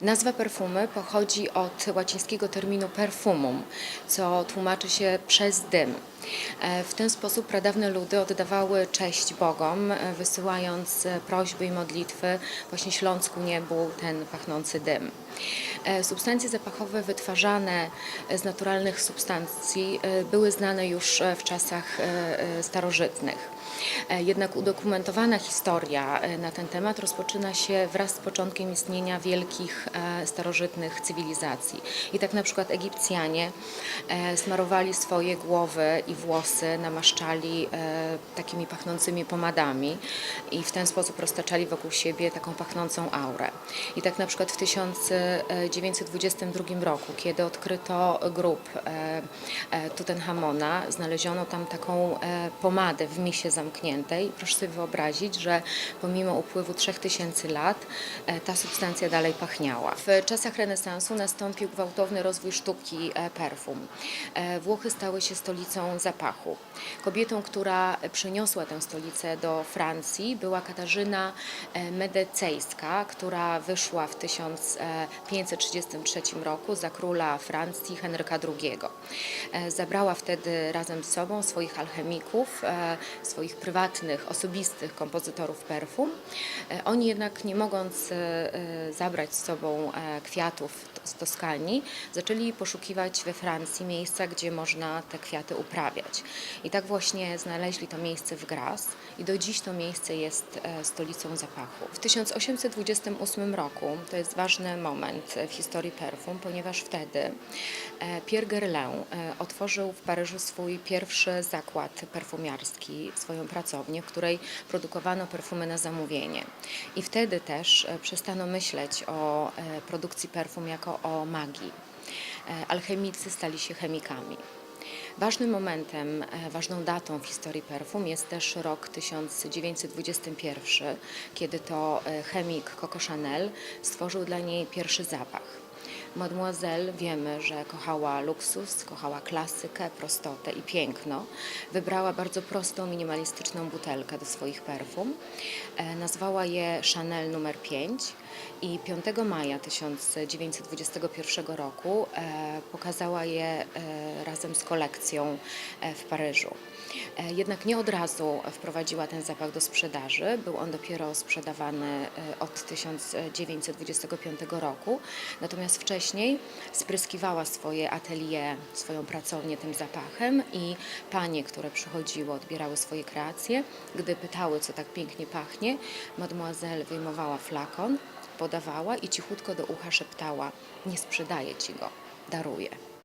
Nazwa perfumy pochodzi od łacińskiego terminu perfumum, co tłumaczy się przez dym. E, W ten sposób pradawne ludy oddawały cześć Bogom, e, wysyłając e, prośby i modlitwy, właśnie śląc ku niebu ten pachnący dym. Substancje zapachowe wytwarzane z naturalnych substancji były znane już w czasach starożytnych. Jednak udokumentowana historia na ten temat rozpoczyna się wraz z początkiem istnienia wielkich starożytnych cywilizacji. I tak na przykład Egipcjanie smarowali swoje głowy i włosy, namaszczali e, takimi pachnącymi pomadami i w ten sposób roztaczali wokół siebie taką pachnącą aurę. I tak na przykład w 1922 roku, kiedy odkryto grób e, e, Tutenchamona, znaleziono tam taką pomadę w misie zamkniętej. Proszę sobie wyobrazić, że pomimo upływu 3000 lat ta substancja dalej pachniała. W czasach renesansu nastąpił gwałtowny rozwój sztuki perfum. Włochy stały się stolicą zapachu. Kobietą, która przeniosła tę stolicę do Francji była Katarzyna e, Medecejska, która wyszła w 1533 roku za króla Francji Henryka II. E, Zabrała wtedy razem z sobą swoich alchemików, e, swoich prywatnych, osobistych kompozytorów perfum. Oni jednak nie mogąc zabrać z sobą kwiatów z Toskanii, zaczęli poszukiwać we Francji miejsca, gdzie można te kwiaty uprawiać. I tak właśnie znaleźli to miejsce w Gras i do dziś to miejsce jest e, stolicą zapachu. W 1828 roku to jest ważny moment w historii perfum, ponieważ wtedy e, Pierre Guerlain e, otworzył w Paryżu swój pierwszy zakład perfumiarski, swoją pracownię, w której produkowano perfumy na zamówienie. I wtedy też przestano myśleć o produkcji perfum jako o magii. Alchemicy stali się chemikami. Ważnym momentem, e, ważną datą w historii perfum jest też rok 1921, kiedy to e, chemik Coco Chanel stworzył dla niej pierwszy zapach. Mademoiselle wiemy, że kochała luksus, kochała klasykę, prostotę i piękno. Wybrała bardzo prostą, minimalistyczną butelkę do swoich perfum. E, Nazwała je Chanel numer 5 i 5 maja 1921 roku e, pokazała je e, razem z kolekcją w Paryżu. Jednak nie od razu wprowadziła ten zapach do sprzedaży. Był on dopiero sprzedawany od 1925 roku. Natomiast wcześniej spryskiwała swoje atelier, swoją pracownię tym zapachem i panie, które przychodziły, odbierały swoje kreacje, gdy pytały, co tak pięknie pachnie, mademoiselle wyjmowała flakon, podawała i cichutko do ucha szeptała: Nie sprzedaję ci go, daruję.